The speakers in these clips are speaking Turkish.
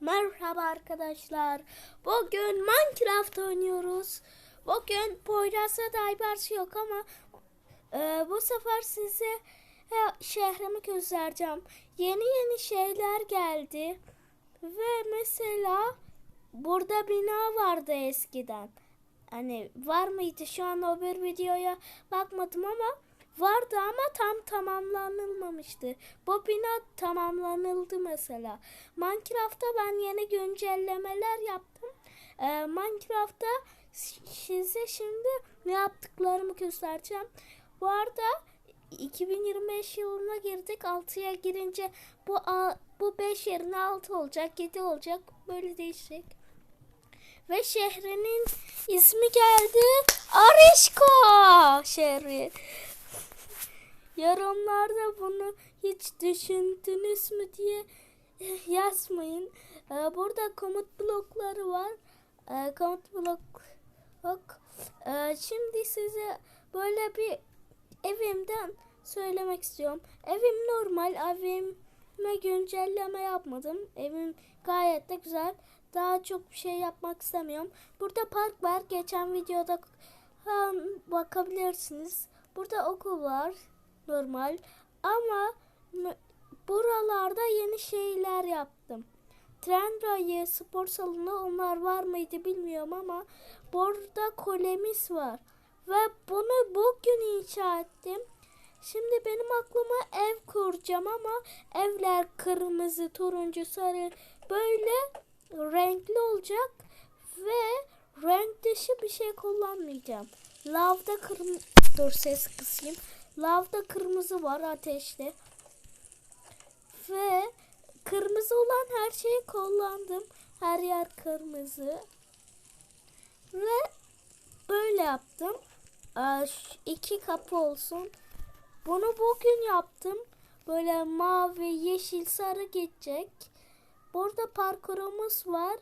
Merhaba arkadaşlar. Bugün Minecraft oynuyoruz. Bugün Poyraz'la Daybars yok ama e, bu sefer size e, şehrimi göstereceğim. Yeni yeni şeyler geldi. Ve mesela burada bina vardı eskiden. Hani var mıydı şu an o bir videoya bakmadım ama vardı ama tam tamamlanılmamıştı. Bu bina tamamlanıldı mesela. Minecraft'ta ben yeni güncellemeler yaptım. Ee, Minecraft'ta size şimdi ne yaptıklarımı göstereceğim. Bu arada 2025 yılına girdik. 6'ya girince bu bu 5 yerine 6 olacak, 7 olacak. Böyle değişecek. Ve şehrinin ismi geldi. Arişko şehri. Yorumlarda bunu hiç düşündünüz mü diye yazmayın. Ee, Burada komut blokları var. Ee, Komut blok Şimdi size böyle bir evimden söylemek istiyorum. Evim normal. Evime güncelleme yapmadım. Evim gayet de güzel. Daha çok bir şey yapmak istemiyorum. Burada park var. Geçen videoda bakabilirsiniz. Burada okul var. Normal. Ama buralarda yeni şeyler yaptım. Tren rayı, spor salonu onlar var mıydı bilmiyorum ama burada kolemiz var. Ve bunu bugün inşa ettim. Şimdi benim aklıma ev kuracağım ama evler kırmızı, turuncu, sarı böyle renkli olacak ve renk dışı bir şey kullanmayacağım. Lavda kırmızı dur ses kısayım. Lavda kırmızı var ateşli. Ve kırmızı olan her şeyi kullandım. Her yer kırmızı. Ve böyle yaptım. Şu iki kapı olsun. Bunu bugün yaptım. Böyle mavi, yeşil, sarı geçecek. Burada parkurumuz var.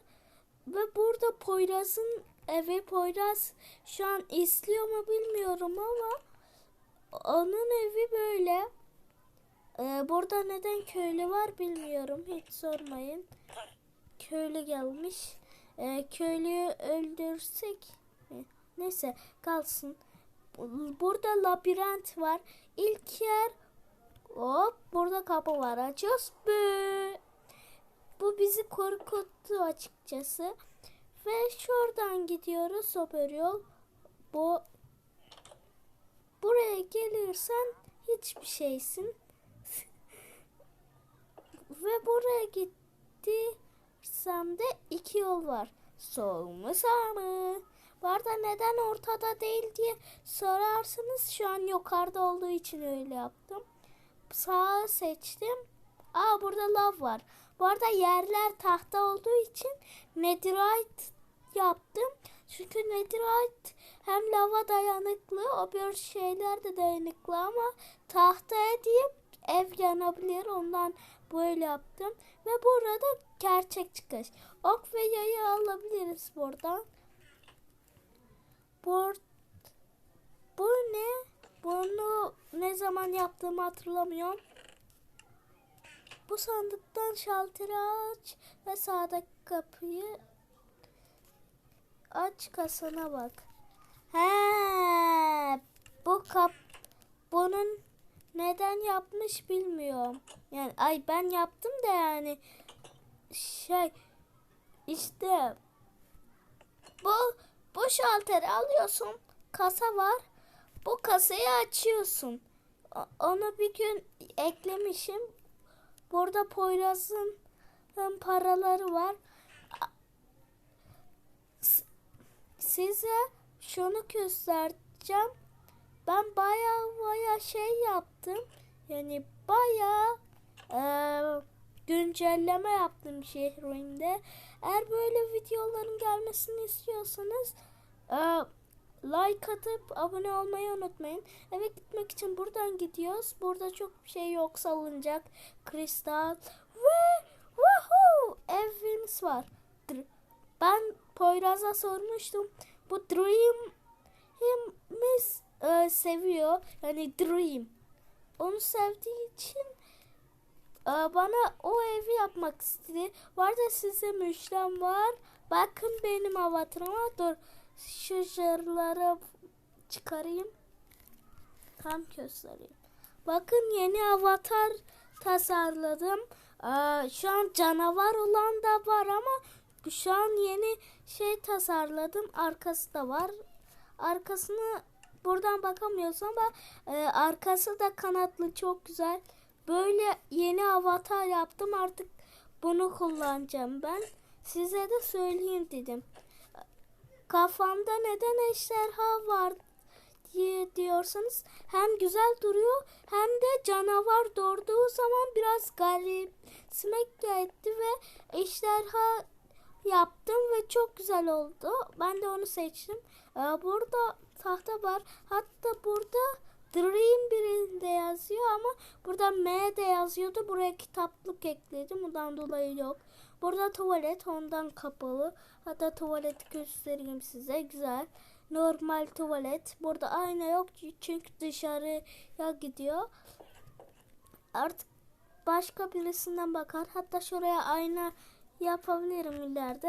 Ve burada Poyraz'ın evi. Poyraz şu an izliyor mu bilmiyorum ama onun evi böyle. Ee, burada neden köylü var bilmiyorum. Hiç sormayın. Köylü gelmiş. Ee, köylüyü öldürsek mi? Neyse kalsın. Burada labirent var. İlk yer hop burada kapı var. Açıyoruz. Bı. Bu bizi korkuttu açıkçası. Ve şuradan gidiyoruz süper yol. Bu buraya gelirsen hiçbir şeysin. Ve buraya gittiysem de iki yol var. Sol mu sağ mı? Bu arada neden ortada değil diye sorarsınız. Şu an yukarıda olduğu için öyle yaptım. Sağı seçtim. Aa burada lav var. Bu arada yerler tahta olduğu için netherite yaptım. Çünkü netherite hem lava dayanıklı, o bir şeyler de dayanıklı ama tahtaya deyip ev yanabilir. Ondan böyle yaptım. Ve burada gerçek çıkış. Ok ve yayı alabiliriz buradan. Bu, bu ne? Bunu ne zaman yaptığımı hatırlamıyorum. Bu sandıktan şalteri aç ve sağdaki kapıyı aç kasana bak. He, bu kap bunun neden yapmış bilmiyorum. Yani ay ben yaptım da yani şey işte bu bu şalteri alıyorsun. Kasa var. Bu kasayı açıyorsun. Onu bir gün eklemişim. Burada Poyraz'ın paraları var. Size şunu göstereceğim. Ben baya baya şey yaptım. Yani baya eee, güncelleme yaptım şehrimde. Eğer böyle videoların gelmesini istiyorsanız eee, like atıp abone olmayı unutmayın. Eve gitmek için buradan gidiyoruz. Burada çok bir şey yok salınacak. Kristal ve woohoo evimiz var. Ben Poyraz'a sormuştum. Bu Dream himiz e, seviyor. Yani Dream. Onu sevdiği için e, bana o evi yapmak istedi. Bu arada size müştem var. Bakın benim avatarıma. Dur şu jırları çıkarayım. Tam göstereyim. Bakın yeni avatar tasarladım. Ee, şu an canavar olan da var ama şu an yeni şey tasarladım. Arkası da var. Arkasını buradan bakamıyorsun ama e, arkası da kanatlı çok güzel. Böyle yeni avatar yaptım artık bunu kullanacağım ben. Size de söyleyeyim dedim. Kafamda neden ejderha var diye diyorsanız hem güzel duruyor hem de canavar doğurduğu zaman biraz garipsmek geldi ve ejderha yaptım ve çok güzel oldu. Ben de onu seçtim. Ee, burada tahta var. Hatta burada Dream birinde yazıyor ama burada M de yazıyordu. Buraya kitaplık ekledim. Ondan dolayı yok. Burada tuvalet ondan kapalı. Hatta tuvaleti göstereyim size. Güzel. Normal tuvalet. Burada ayna yok çünkü dışarıya gidiyor. Artık başka birisinden bakar. Hatta şuraya ayna yapabilirim ileride.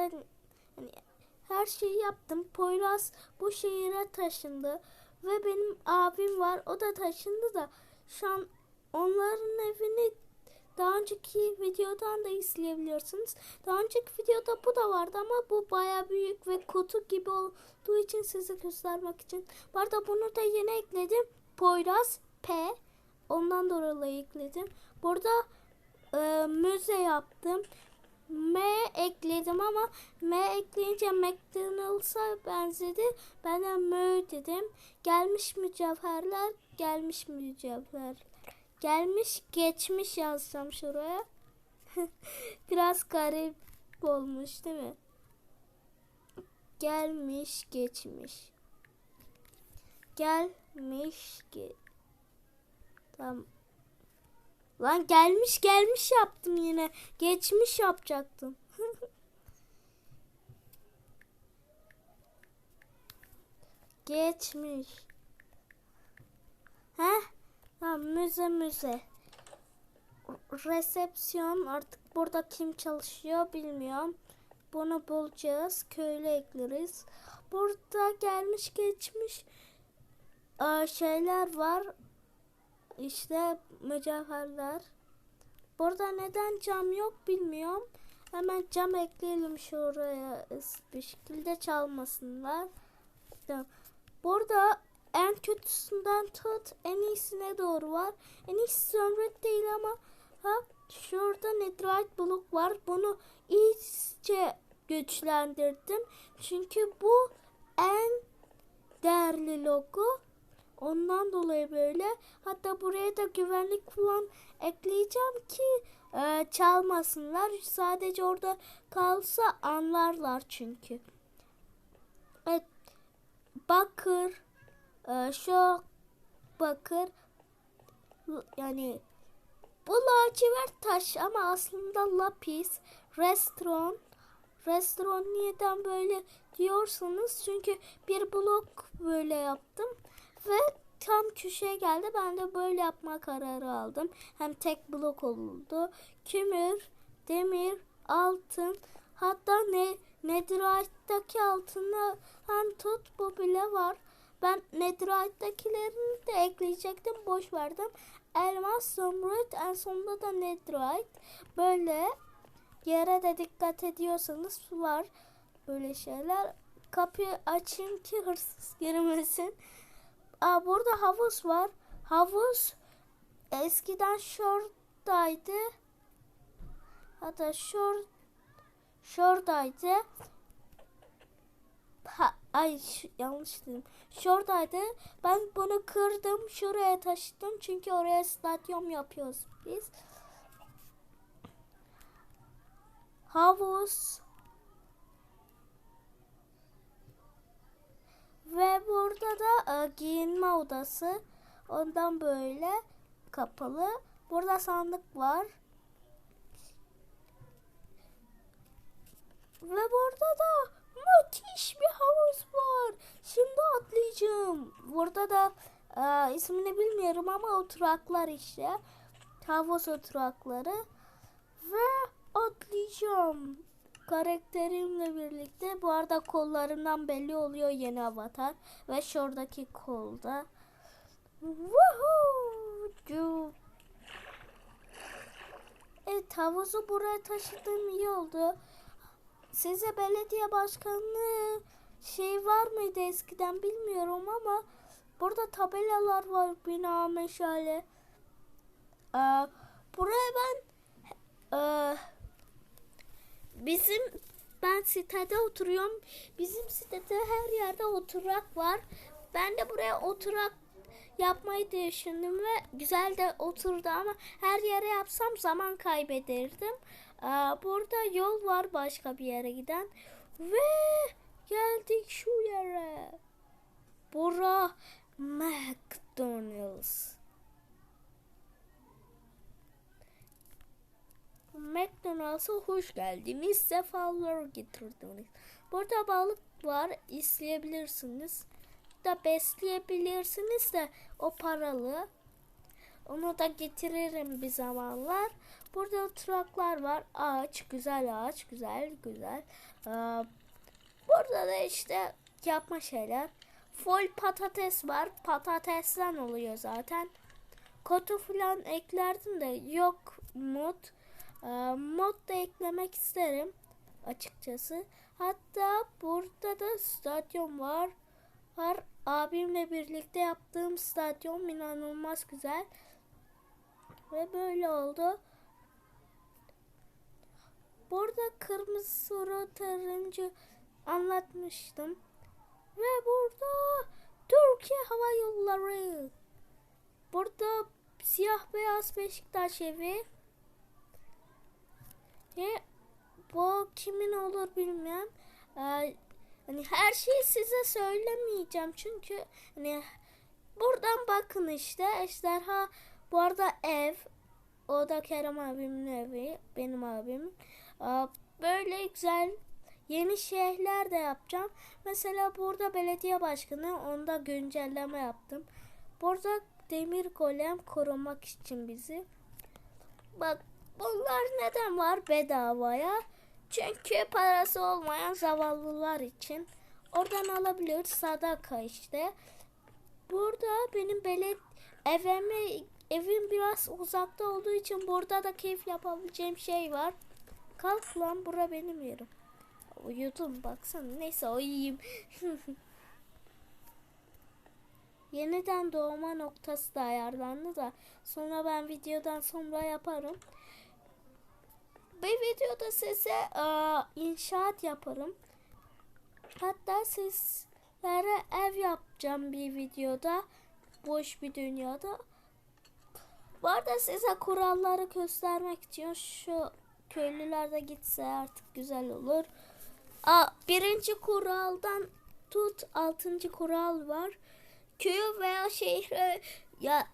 Yani her şeyi yaptım. Poyraz bu şehire taşındı. Ve benim abim var. O da taşındı da şu an onların evini daha önceki videodan da izleyebiliyorsunuz. Daha önceki videoda bu da vardı ama bu baya büyük ve kutu gibi olduğu için size göstermek için. Bu arada bunu da yeni ekledim. Poyraz P. Ondan dolayı ekledim. Burada e, müze yaptım. M ekledim ama M ekleyince McDonald's'a benzedi. Ben de Mö dedim. Gelmiş mücevherler, gelmiş mücevherler. Gelmiş geçmiş yazacağım şuraya. Biraz garip olmuş değil mi? Gelmiş geçmiş. Gelmiş ge Tamam. Lan gelmiş gelmiş yaptım yine. Geçmiş yapacaktım. geçmiş. Heh. Tamam müze müze. Resepsiyon artık burada kim çalışıyor bilmiyorum. Bunu bulacağız. Köylü ekleriz. Burada gelmiş geçmiş şeyler var. İşte mücevherler. Burada neden cam yok bilmiyorum. Hemen cam ekleyelim şuraya bir şekilde çalmasınlar. Burada en kötüsünden tut en iyisine doğru var. En iyisi zümrüt değil ama ha şurada netherite blok var. Bunu iyice güçlendirdim. Çünkü bu en değerli logo. Ondan dolayı böyle. Hatta buraya da güvenlik falan ekleyeceğim ki e, çalmasınlar. Sadece orada kalsa anlarlar çünkü. Evet. Bakır. E, şu bakır. Yani bu lacivert taş ama aslında lapis. Restoran. Restoran niyeden böyle diyorsanız çünkü bir blok böyle yaptım. Ve tam köşeye geldi. Ben de böyle yapma kararı aldım. Hem tek blok oldu. Kümür, demir, altın hatta ne Netherite'daki altını hem tut bu bile var. Ben Netherite'dakilerini de ekleyecektim. Boş verdim. Elmas, zümrüt en sonunda da Netherite. Böyle yere de dikkat ediyorsanız var böyle şeyler. Kapıyı açayım ki hırsız girmesin. Aa, burada havuz var. Havuz eskiden şuradaydı. Hatta şur şuradaydı. Ha, ay yanlış dedim. Şuradaydı. Ben bunu kırdım. Şuraya taşıdım. Çünkü oraya stadyum yapıyoruz biz. Havuz. Ve burada da e, giyinme odası. Ondan böyle kapalı. Burada sandık var. Ve burada da müthiş bir havuz var. Şimdi atlayacağım. Burada da e, ismini bilmiyorum ama oturaklar işte. havuz oturakları ve atlayacağım. Karakterimle birlikte bu arada kollarından belli oluyor yeni avatar ve şuradaki kolda. Woohoo! Evet havuzu buraya taşıdığım iyi oldu. Size belediye başkanlığı şey var mıydı eskiden bilmiyorum ama burada tabelalar var bina meşale. Ee, buraya ben ee, bizim ben sitede oturuyorum. Bizim sitede her yerde oturak var. Ben de buraya oturak yapmayı düşündüm ve güzel de oturdu ama her yere yapsam zaman kaybederdim. Ee, burada yol var başka bir yere giden ve geldik şu yere. Bura McDonald's. McDonald's'a hoş geldiniz. Sefalar getirdiniz. Burada balık var. izleyebilirsiniz. Da besleyebilirsiniz de o paralı. Onu da getiririm bir zamanlar. Burada oturaklar var. Ağaç, güzel ağaç, güzel, güzel. Ee, burada da işte yapma şeyler. Full patates var. Patatesten oluyor zaten. Kotu falan eklerdim de yok mod. Ee, mod da eklemek isterim açıkçası. Hatta burada da stadyum var. Var abimle birlikte yaptığım stadyum inanılmaz güzel. Ve böyle oldu. Burada kırmızı turuncu anlatmıştım. Ve burada Türkiye Hava Yolları. Burada siyah beyaz Beşiktaş evi. Ve bu kimin olur bilmem. Ee, hani her şeyi size söylemeyeceğim çünkü hani buradan bakın işte. Ejderha bu arada ev. O da Kerem abimin evi benim abim. Ee, böyle güzel yeni şehirler de yapacağım. Mesela burada belediye başkanı onda güncelleme yaptım. Burada demir golem korumak için bizi. Bak bunlar neden var bedavaya çünkü parası olmayan zavallılar için oradan alabilir sadaka işte burada benim beled evimi evim biraz uzakta olduğu için burada da keyif yapabileceğim şey var. Kalk lan bura benim yerim. Uyudum baksana. Neyse uyuyayım. Yeniden doğma noktası da ayarlandı da sonra ben videodan sonra yaparım. Bir videoda size aa, inşaat yaparım. Hatta sizlere ev yapacağım bir videoda. Boş bir dünyada. Bu arada size kuralları göstermek için şu köylüler de gitse artık güzel olur. Aa, birinci kuraldan tut altıncı kural var. Köyü veya şehri ya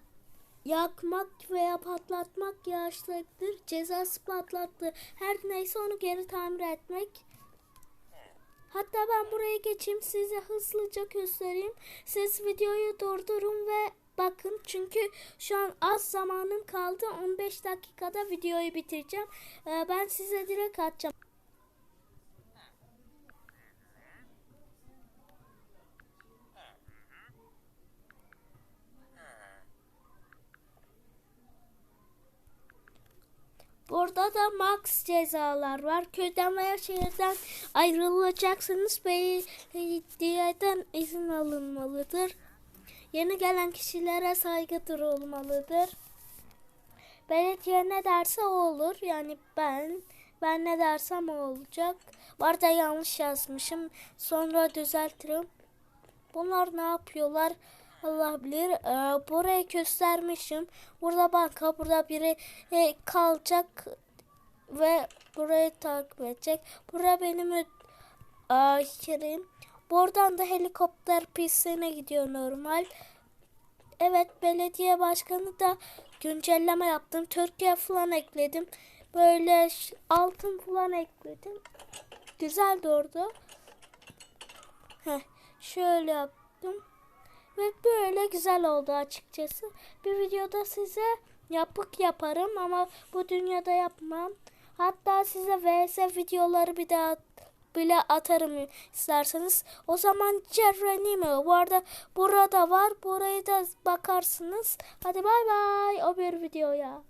yakmak veya patlatmak yaşlıktır. Cezası patlattı. Her neyse onu geri tamir etmek. Hatta ben buraya geçeyim size hızlıca göstereyim. Siz videoyu durdurun ve bakın çünkü şu an az zamanım kaldı. 15 dakikada videoyu bitireceğim. Ee, ben size direkt atacağım. Burada da max cezalar var. Köyden veya şehirden ayrılacaksınız. Belediyeden izin alınmalıdır. Yeni gelen kişilere saygı durulmalıdır. Belediye ne derse o olur. Yani ben ben ne dersem o olacak. Var da yanlış yazmışım. Sonra düzeltirim. Bunlar ne yapıyorlar? Allah bilir. Ee, burayı göstermişim. Burada banka, burada biri e, kalacak ve burayı takip edecek. Bura benim yerim. Buradan da helikopter pistine gidiyor normal. Evet belediye başkanı da güncelleme yaptım. Türkiye falan ekledim. Böyle altın falan ekledim. Güzel durdu. Heh, şöyle yaptım. Ve böyle güzel oldu açıkçası. Bir videoda size yapık yaparım ama bu dünyada yapmam. Hatta size vs videoları bir daha bile atarım isterseniz. O zaman Cerenimo. Bu arada burada var. Burayı da bakarsınız. Hadi bay bay o bir videoya.